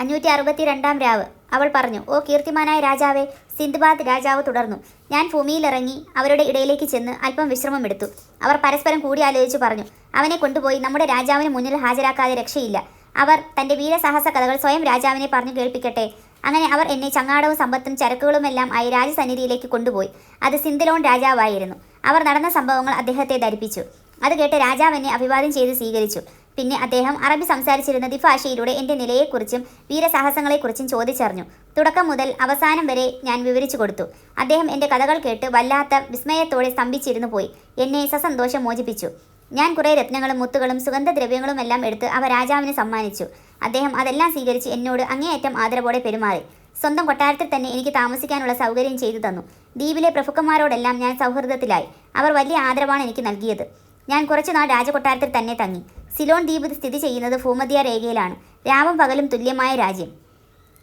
അഞ്ഞൂറ്റി അറുപത്തി രണ്ടാം രാവ്. അവൾ പറഞ്ഞു ഓ കീർത്തിമാനായ രാജാവേ സിന്ധുബാദ് രാജാവ് തുടർന്നു. ഞാൻ ഭൂമിയിലിറങ്ങി അവരുടെ ഇടയിലേക്ക് ചെന്ന് അല്പം വിശ്രമം എടുത്തു. അവർ പരസ്പരം കൂടിയാലോചിച്ച് പറഞ്ഞു അവനെ കൊണ്ടുപോയി നമ്മുടെ രാജാവിന് മുന്നിൽ ഹാജരാക്കാതെ രക്ഷയില്ല. അവർ തന്റെ വീരസാഹസ കഥകൾ സ്വയം രാജാവിനെ പറഞ്ഞു കേൾപ്പിക്കട്ടെ. അങ്ങനെ അവർ എന്നെ ചങ്ങാടവും സമ്പത്തും ചരക്കുകളുമെല്ലാം ആയി രാജസന്നിധിയിലേക്ക് കൊണ്ടുപോയി. അത് സിന്ധലോൺ രാജാവായിരുന്നു. അവർ നടന്ന സംഭവങ്ങൾ അദ്ദേഹത്തെ ധരിപ്പിച്ചു. അത് കേട്ട് രാജാവ് എന്നെ അഭിവാദ്യം ചെയ്ത് സ്വീകരിച്ചു. പിന്നെ അദ്ദേഹം അറബി സംസാരിച്ചിരുന്ന ദിഫാഷയിലൂടെ എന്റെ നിലയെക്കുറിച്ചും വീരസാഹസങ്ങളെക്കുറിച്ചും ചോദിച്ചറിഞ്ഞു. തുടക്കം മുതൽ അവസാനം വരെ ഞാൻ വിവരിച്ചു കൊടുത്തു. അദ്ദേഹം എന്റെ കഥകൾ കേട്ട് വല്ലാത്ത വിസ്മയത്തോടെ സ്തംഭിച്ചിരുന്നു പോയി. എന്നെ സസന്തോഷം മോചിപ്പിച്ചു. ഞാൻ കുറേ രത്നങ്ങളും മുത്തുകളും സുഗന്ധദ്രവ്യങ്ങളും എല്ലാം എടുത്ത് അവ രാജാവിനെ സമ്മാനിച്ചു. അദ്ദേഹം അതെല്ലാം സ്വീകരിച്ച് എന്നോട് അങ്ങേയറ്റം ആദരവോടെ പെരുമാറി. സ്വന്തം കൊട്ടാരത്തിൽ തന്നെ എനിക്ക് താമസിക്കാനുള്ള സൗകര്യം ചെയ്തു തന്നു. ദ്വീപിലെ പ്രഭുക്കന്മാരോടെല്ലാം ഞാൻ സൗഹൃദത്തിലായി. അവർ വലിയ ആദരവാണ് എനിക്ക് നൽകിയത്. ഞാൻ കുറച്ചുനാൾ രാജകൊട്ടാരത്തിൽ തന്നെ തങ്ങി. സിലോൺ ദ്വീപ് സ്ഥിതി ചെയ്യുന്നത് ഭൂമധ്യ രേഖയിലാണ്. രാവും പകലും തുല്യമായ രാജ്യം.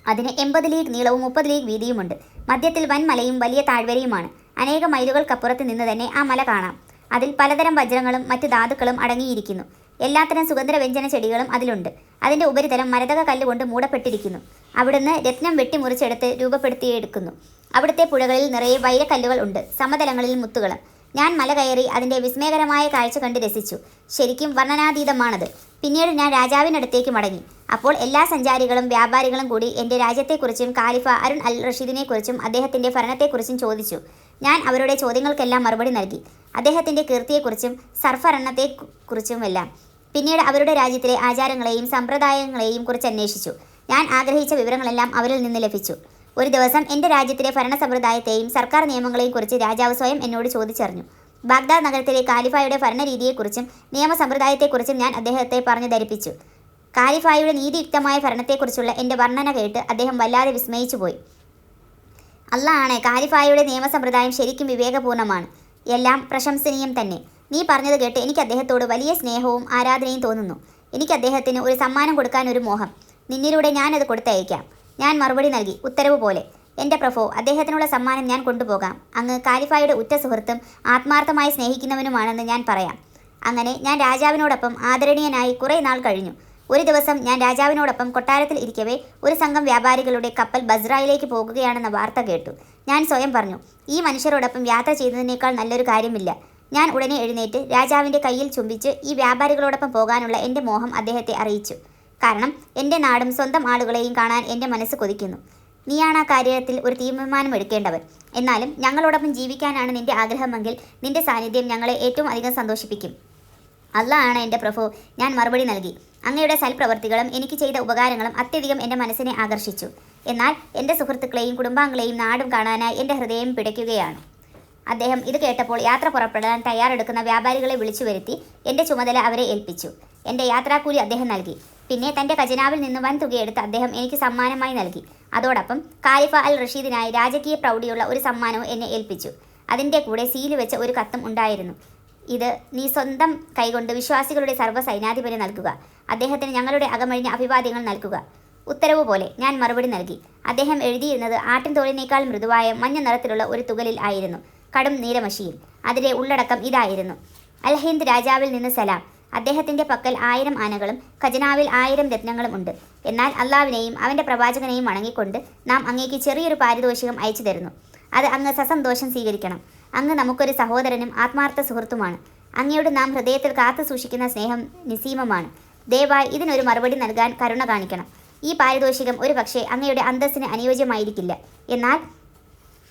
അതിന് എൺപത് ലീഗ് നീളവും മുപ്പത് ലീഗ് വീതിയുമുണ്ട്. മധ്യത്തിൽ വൻ മലയും വലിയ താഴ്വരയുമാണ്. അനേക മൈലുകൾക്കപ്പുറത്ത് നിന്ന് തന്നെ ആ മല കാണാം. അതിൽ പലതരം വജ്രങ്ങളും മറ്റു ധാതുക്കളും അടങ്ങിയിരിക്കുന്നു. എല്ലാത്തരം സുഗന്ധവ്യഞ്ജന ചെടികളും അതിലുണ്ട്. അതിന്റെ ഉപരിതലം മരതക കല്ലുകൊണ്ട് മൂടപ്പെട്ടിരിക്കുന്നു. അവിടുന്ന് രത്നം വെട്ടിമുറിച്ചെടുത്ത് രൂപപ്പെടുത്തിയെടുക്കുന്നു. അവിടുത്തെ പുഴകളിൽ നിറയെ വൈരക്കല്ലുകൾ ഉണ്ട്. സമതലങ്ങളിൽ മുത്തുകളും. ഞാൻ മല കയറി അതിന്റെ വിസ്മയകരമായ കാഴ്ച കണ്ട് രസിച്ചു. ശരിക്കും വർണനാതീതമാണത്. പിന്നീട് ഞാൻ രാജാവിനടുത്തേക്ക് മടങ്ങി. അപ്പോൾ എല്ലാ സഞ്ചാരികളും വ്യാപാരികളും കൂടി എന്റെ രാജ്യത്തെക്കുറിച്ചും കാലിഫ അരുൺ അൽ റഷീദിനെക്കുറിച്ചും അദ്ദേഹത്തിന്റെ ഭരണത്തെക്കുറിച്ചും ചോദിച്ചു. ഞാൻ അവരുടെ ചോദ്യങ്ങൾക്കെല്ലാം മറുപടി നൽകി. അദ്ദേഹത്തിന്റെ കീർത്തിയെക്കുറിച്ചും സർഫരണത്തെക്കുറിച്ചുമെല്ലാം പിന്നീട് അവരുടെ രാജ്യത്തിലെ ആചാരങ്ങളെയും സമ്പ്രദായങ്ങളെയും കുറിച്ച് അന്വേഷിച്ചു ഞാൻ ആഗ്രഹിച്ച വിവരങ്ങളെല്ലാം അവരിൽ നിന്ന് ലഭിച്ചു. ഒരു ദിവസം എന്റെ രാജ്യത്തിലെ ഭരണ സമ്പ്രദായത്തെയും സർക്കാർ നിയമങ്ങളെയും കുറിച്ച് രാജാവ് സ്വയം എന്നോട് ചോദിച്ചറിഞ്ഞു. ബാഗ്ദാദ് നഗരത്തിലെ കാലിഫായുടെ ഭരണരീതിയെക്കുറിച്ചും നിയമസമ്പ്രദായത്തെക്കുറിച്ചും ഞാൻ അദ്ദേഹത്തെ പറഞ്ഞു ധരിപ്പിച്ചു. കാലിഫായുടെ നീതിയുക്തമായ ഭരണത്തെക്കുറിച്ചുള്ള എന്റെ വർണന കേട്ട് അദ്ദേഹം വല്ലാതെ വിസ്മയിച്ചുപോയി. അല്ല ആണ് കാലിഫായുടെ നിയമസമ്പ്രദായം ശരിക്കും വിവേകപൂർണമാണ് എല്ലാം പ്രശംസനീയം തന്നെ. നീ പറഞ്ഞത് കേട്ട് എനിക്ക് അദ്ദേഹത്തോട് വലിയ സ്നേഹവും ആരാധനയും തോന്നുന്നു. എനിക്ക് അദ്ദേഹത്തിന് ഒരു സമ്മാനം കൊടുക്കാൻ ഒരു മോഹം. നിന്നിലൂടെ ഞാനത് കൊടുത്തയക്കാം. ഞാൻ മറുപടി നൽകി. ഉത്തരവ് പോലെ. എന്റെ പ്രഭോ അദ്ദേഹത്തിനുള്ള സമ്മാനം ഞാൻ കൊണ്ടുപോകാം. അങ്ങ് കാലിഫായുടെ ഉറ്റ സുഹൃത്തും ആത്മാർത്ഥമായി സ്നേഹിക്കുന്നവനുമാണെന്ന് ഞാൻ പറയാം. അങ്ങനെ ഞാൻ രാജാവിനോടൊപ്പം ആദരണീയനായി കുറേ നാൾ കഴിഞ്ഞു. ഒരു ദിവസം ഞാൻ രാജാവിനോടൊപ്പം കൊട്ടാരത്തിൽ ഇരിക്കവേ ഒരു സംഘം വ്യാപാരികളുടെ കപ്പൽ ബസ്രായിലേക്ക് പോകുകയാണെന്ന വാർത്ത കേട്ടു. ഞാൻ സ്വയം പറഞ്ഞു ഈ മനുഷ്യരോടൊപ്പം യാത്ര ചെയ്യുന്നതിനേക്കാൾ നല്ലൊരു കാര്യമില്ല. ഞാൻ ഉടനെ എഴുന്നേറ്റ് രാജാവിന്റെ കയ്യിൽ ചുംബിച്ച് ഈ വ്യാപാരികളോടൊപ്പം പോകാനുള്ള എന്റെ മോഹം അദ്ദേഹത്തെ അറിയിച്ചു. കാരണം എന്റെ നാടും സ്വന്തം ആളുകളെയും കാണാൻ എന്റെ മനസ്സ് കൊതിക്കുന്നു. നീയാണ് ആ കാര്യത്തിൽ ഒരു തീരുമാനം എടുക്കേണ്ടവൻ. എന്നാലും ഞങ്ങളോടൊപ്പം ജീവിക്കാനാണ് നിന്റെ ആഗ്രഹമെങ്കിൽ നിന്റെ സാന്നിധ്യം ഞങ്ങളെ ഏറ്റവും അധികം സന്തോഷിപ്പിക്കും. ആണ് എന്റെ പ്രഭു ഞാൻ മറുപടി നൽകി. അങ്ങയുടെ സൽപ്രവർത്തികളും എനിക്ക് ചെയ്ത ഉപകാരങ്ങളും അത്യധികം എന്റെ മനസ്സിനെ ആകർഷിച്ചു. എന്നാൽ എന്റെ സുഹൃത്തുക്കളെയും കുടുംബാംഗങ്ങളെയും നാടും കാണാനായി എന്റെ ഹൃദയം പിടയ്ക്കുകയാണ്. അദ്ദേഹം ഇത് കേട്ടപ്പോൾ യാത്ര പുറപ്പെടാൻ തയ്യാറെടുക്കുന്ന വ്യാപാരികളെ വിളിച്ചു വരുത്തി എന്റെ ചുമതല അവരെ ഏൽപ്പിച്ചു. എന്റെ യാത്രാക്കൂലി അദ്ദേഹം നൽകി. പിന്നെ തന്റെ ഖജനാവിൽ നിന്ന് വൻ തുകയെടുത്ത് അദ്ദേഹം എനിക്ക് സമ്മാനമായി നൽകി. അതോടൊപ്പം ഖാലിഫ അൽ റഷീദിനായി രാജകീയ പ്രൗഢിയുള്ള ഒരു സമ്മാനവും എന്നെ ഏൽപ്പിച്ചു. അതിന്റെ കൂടെ സീൽ വെച്ച ഒരു കത്തും ഉണ്ടായിരുന്നു. ഇത് നീ സ്വന്തം കൈകൊണ്ട് വിശ്വാസികളുടെ സർവ സൈനാധിപന് നൽകുക. അദ്ദേഹത്തിന് ഞങ്ങളുടെ അകമഴിഞ്ഞ അഭിവാദ്യങ്ങൾ നൽകുക. ഉത്തരവ് പോലെ ഞാൻ മറുപടി നൽകി. അദ്ദേഹം എഴുതിയിരുന്നത് ആട്ടിൻ തോലിനേക്കാൾ മൃദുവായ മഞ്ഞ നിറത്തിലുള്ള ഒരു തുകലിൽ ആയിരുന്നു. കടും നീലമഷിയിൽ. അതിലെ ഉള്ളടക്കം ഇതായിരുന്നു. അൽഹിന്ദ് രാജാവിൽ നിന്ന് സലാം. അദ്ദേഹത്തിന്റെ പക്കൽ ആയിരം ആനകളും ഖജനാവിൽ ആയിരം രത്നങ്ങളും ഉണ്ട്. എന്നാൽ അള്ളാവിനെയും അവന്റെ പ്രവാചകനെയും വണങ്ങിക്കൊണ്ട് നാം അങ്ങേക്ക് ചെറിയൊരു പാരിതോഷികം അയച്ചു തരുന്നു. അത് അങ്ങ് സസന്തോഷം സ്വീകരിക്കണം. അങ്ങ് നമുക്കൊരു സഹോദരനും ആത്മാർത്ഥ സുഹൃത്തുമാണ്. അങ്ങയോട് നാം ഹൃദയത്തിൽ കാത്തു സൂക്ഷിക്കുന്ന സ്നേഹം നിസീമമാണ്. ദയവായി ഇതിനൊരു മറുപടി നൽകാൻ കരുണ കാണിക്കണം. ഈ പാരിതോഷികം ഒരു പക്ഷേ അങ്ങയുടെ അന്തസ്സിന് അനുയോജ്യമായിരിക്കില്ല. എന്നാൽ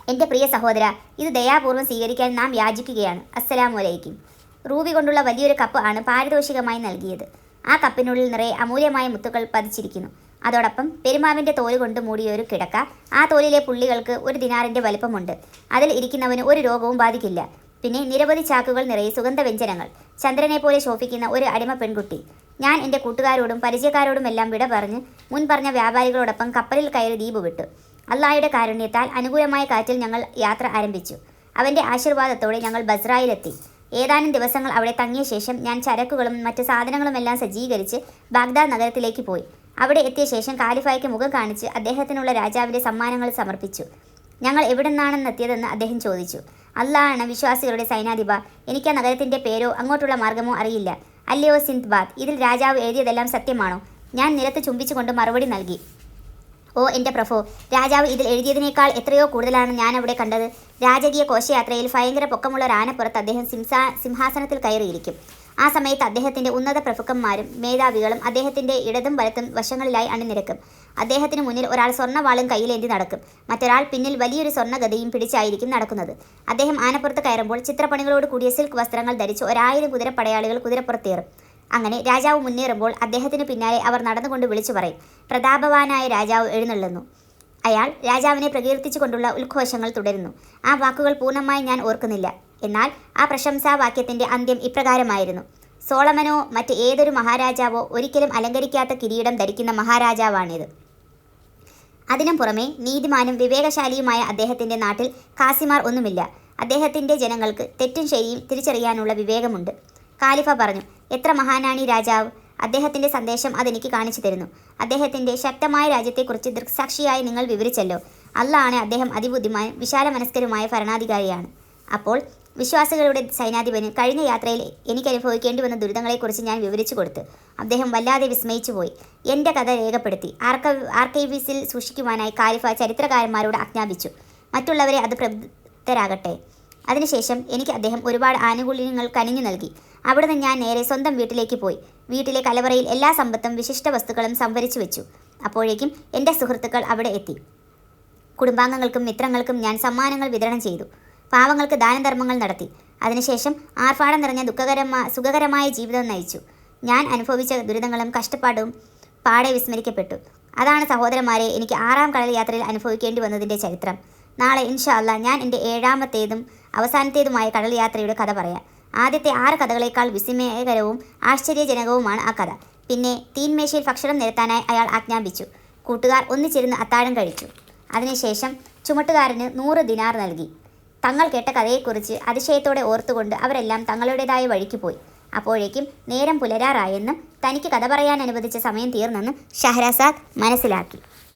എന്റെ പ്രിയ സഹോദര ഇത് ദയാപൂർവം സ്വീകരിക്കാൻ നാം യാചിക്കുകയാണ്. അസ്സലാമു അലൈക്കും. റൂബി കൊണ്ടുള്ള വലിയൊരു കപ്പ് ആണ് പാരിതോഷികമായി നൽകിയത്. ആ കപ്പിനുള്ളിൽ നിറയെ അമൂല്യമായ മുത്തുകൾ പതിച്ചിരിക്കുന്നു. അതോടൊപ്പം പെരുമാവിന്റെ തോൽ കൊണ്ട് മൂടിയ ഒരു കിടക്ക. ആ തോലിലെ പുള്ളികൾക്ക് ഒരു ദിനാറിന്റെ വലിപ്പമുണ്ട്. അതിൽ ഇരിക്കുന്നവന് ഒരു രോഗവും ബാധിക്കില്ല. പിന്നെ നിരവധി ചാക്കുകൾ നിറയെ സുഗന്ധ വ്യഞ്ജനങ്ങൾ. ചന്ദ്രനെ പോലെ ശോഭിക്കുന്ന ഒരു അടിമ പെൺകുട്ടി. ഞാൻ എന്റെ കൂട്ടുകാരോടും പരിചയക്കാരോടുമെല്ലാം വിട പറഞ്ഞ് മുൻ പറഞ്ഞ വ്യാപാരികളോടൊപ്പം കപ്പലിൽ കയറി ദ്വീപ് വിട്ടു. അള്ളായുടെ കാരുണ്യത്താൽ അനുകൂലമായ കാറ്റിൽ ഞങ്ങൾ യാത്ര ആരംഭിച്ചു. അവന്റെ ആശീർവാദത്തോടെ ഞങ്ങൾ ബസ്രായിലെത്തി. ഏതാനും ദിവസങ്ങൾ അവിടെ തങ്ങിയ ശേഷം ഞാൻ ചരക്കുകളും മറ്റ് സാധനങ്ങളുമെല്ലാം സജ്ജീകരിച്ച് ബാഗ്ദാദ് നഗരത്തിലേക്ക് പോയി. അവിടെ എത്തിയ ശേഷം കാലിഫായ്ക്ക് മുഖം കാണിച്ച് അദ്ദേഹത്തിനുള്ള രാജാവിന്റെ സമ്മാനങ്ങൾ സമർപ്പിച്ചു. ഞങ്ങൾ എവിടെ നിന്നാണെന്ന് എത്തിയതെന്ന് അദ്ദേഹം ചോദിച്ചു. അള്ളാഹാണ് വിശ്വാസികളുടെ സൈനാധിപ എനിക്ക് ആ നഗരത്തിന്റെ പേരോ അങ്ങോട്ടുള്ള മാർഗമോ അറിയില്ല. അല്ലയോ സിന്ദ്ബാദ് ഇതിൽ രാജാവ് എഴുതിയതെല്ലാം സത്യമാണോ? ഞാൻ നിലത്ത് ചുംബിച്ചുകൊണ്ട് മറുപടി നൽകി. ഓ എന്റെ പ്രഭോ രാജാവ് ഇതിൽ എഴുതിയതിനേക്കാൾ എത്രയോ കൂടുതലാണ് ഞാൻ അവിടെ കണ്ടത്. രാജകീയ കോശയാത്രയിൽ ഭയങ്കര പൊക്കമുള്ള ഒരു ആനപ്പുറത്ത് അദ്ദേഹം സിംസാ സിംഹാസനത്തിൽ കയറിയിരിക്കും. ആ സമയത്ത് അദ്ദേഹത്തിന്റെ ഉന്നത പ്രഭുക്കന്മാരും മേധാവികളും അദ്ദേഹത്തിന്റെ ഇടതും വലത്തും വശങ്ങളിലായി അണിനിരക്കും. അദ്ദേഹത്തിന് മുന്നിൽ ഒരാൾ സ്വർണവാളും കയ്യിലേന്തി നടക്കും. മറ്റൊരാൾ പിന്നിൽ വലിയൊരു സ്വർണഗതിയും പിടിച്ചായിരിക്കും നടക്കുന്നത്. അദ്ദേഹം ആനപ്പുറത്ത് കയറുമ്പോൾ ചിത്രപ്പണികളോട് കൂടിയ സിൽക്ക് വസ്ത്രങ്ങൾ ധരിച്ച് ഒരായിരം കുതിരപ്പടയാളികൾ കുതിരപ്പുറത്തേറും. അങ്ങനെ രാജാവ് മുന്നേറുമ്പോൾ അദ്ദേഹത്തിന് പിന്നാലെ അവർ നടന്നുകൊണ്ട് വിളിച്ചു പറയും. പ്രതാപവാനായ രാജാവ് എഴുന്നള്ളുന്നു. അയാൾ രാജാവിനെ പ്രകീർത്തിച്ചുകൊണ്ടുള്ള ഉദ്ഘോഷങ്ങൾ തുടരുന്നു. ആ വാക്കുകൾ പൂർണമായി ഞാൻ ഓർക്കുന്നില്ല. എന്നാൽ ആ പ്രശംസാവാക്യത്തിന്റെ അന്ത്യം ഇപ്രകാരമായിരുന്നു. സോളമനോ മറ്റ് ഏതൊരു മഹാരാജാവോ ഒരിക്കലും അലങ്കരിക്കാത്ത കിരീടം ധരിക്കുന്ന മഹാരാജാവാണിത്. അതിനും പുറമെ നീതിമാനും വിവേകശാലിയുമായ അദ്ദേഹത്തിന്റെ നാട്ടിൽ കാസിമാർ ഒന്നുമില്ല. അദ്ദേഹത്തിന്റെ ജനങ്ങൾക്ക് തെറ്റും ശരിയും തിരിച്ചറിയാനുള്ള വിവേകമുണ്ട്. കാലിഫ പറഞ്ഞു എത്ര മഹാനാണ് ഈ രാജാവ്? അദ്ദേഹത്തിന്റെ സന്ദേശം അതെനിക്ക് കാണിച്ചു തരുന്നു. അദ്ദേഹത്തിന്റെ ശക്തമായ രാജ്യത്തെക്കുറിച്ച് ദൃക്സാക്ഷിയായി നിങ്ങൾ വിവരിച്ചല്ലോ. അല്ലാണ് അദ്ദേഹം അതിബുദ്ധിമാനും വിശാല മനസ്കരുമായ ഭരണാധികാരിയാണ്. അപ്പോൾ വിശ്വാസികളുടെ സൈനാധിപന് കഴിഞ്ഞ യാത്രയിൽ എനിക്ക് അനുഭവിക്കേണ്ടി വന്ന ദുരിതങ്ങളെക്കുറിച്ച് ഞാൻ വിവരിച്ചു കൊടുത്തു. അദ്ദേഹം വല്ലാതെ വിസ്മയിച്ചു പോയി. എന്റെ കഥ രേഖപ്പെടുത്തി. ആർക്ക ആർക്കൈവീസിൽ സൂക്ഷിക്കുവാനായി കാലിഫ ചരിത്രകാരന്മാരോട് ആജ്ഞാപിച്ചു. മറ്റുള്ളവരെ അത് പ്രബുദ്ധരാകട്ടെ. അതിനുശേഷം എനിക്ക് അദ്ദേഹം ഒരുപാട് ആനുകൂല്യങ്ങൾ കനിഞ്ഞു നൽകി. അവിടുന്ന് ഞാൻ നേരെ സ്വന്തം വീട്ടിലേക്ക് പോയി. വീട്ടിലെ കലവറയിൽ എല്ലാ സമ്പത്തും വിശിഷ്ട വസ്തുക്കളും സംഭരിച്ചു വെച്ചു. അപ്പോഴേക്കും എന്റെ സുഹൃത്തുക്കൾ അവിടെ എത്തി. കുടുംബാംഗങ്ങൾക്കും മിത്രങ്ങൾക്കും ഞാൻ സമ്മാനങ്ങൾ വിതരണം ചെയ്തു. പാവങ്ങൾക്ക് ദാനധർമ്മങ്ങൾ നടത്തി. അതിനുശേഷം ആർഭാടം നിറഞ്ഞ ദുഃഖകരമായ സുഖകരമായ ജീവിതം നയിച്ചു. ഞാൻ അനുഭവിച്ച ദുരിതങ്ങളും കഷ്ടപ്പാടും പാടെ വിസ്മരിക്കപ്പെട്ടു. അതാണ് സഹോദരന്മാരെ എനിക്ക് ആറാം കടൽ യാത്രയിൽ അനുഭവിക്കേണ്ടി വന്നതിന്റെ ചരിത്രം. നാളെ ഇൻഷാ അല്ല ഞാൻ എന്റെ ഏഴാമത്തേതും അവസാനത്തേതുമായ കടൽ യാത്രയുടെ കഥ പറയാം. ആദ്യത്തെ ആറ് കഥകളേക്കാൾ വിസ്മയകരവും ആശ്ചര്യജനകവുമാണ് ആ കഥ. പിന്നെ തീൻമേശയിൽ ഭക്ഷണം നിരത്താനായി അയാൾ ആജ്ഞാപിച്ചു. കൂട്ടുകാർ ഒന്നിച്ചിരുന്ന് അത്താഴം കഴിച്ചു. അതിനുശേഷം ചുമട്ടുകാരന് നൂറ് ദിനാർ നൽകി. തങ്ങൾ കേട്ട കഥയെക്കുറിച്ച് അതിശയത്തോടെ ഓർത്തുകൊണ്ട് അവരെല്ലാം തങ്ങളുടേതായ വഴിക്ക് പോയി. അപ്പോഴേക്കും നേരം പുലരാറായെന്നും തനിക്ക് കഥ പറയാൻ അനുവദിച്ച സമയം തീർന്നെന്നും ഷഹ്രസാദ് മനസ്സിലാക്കി.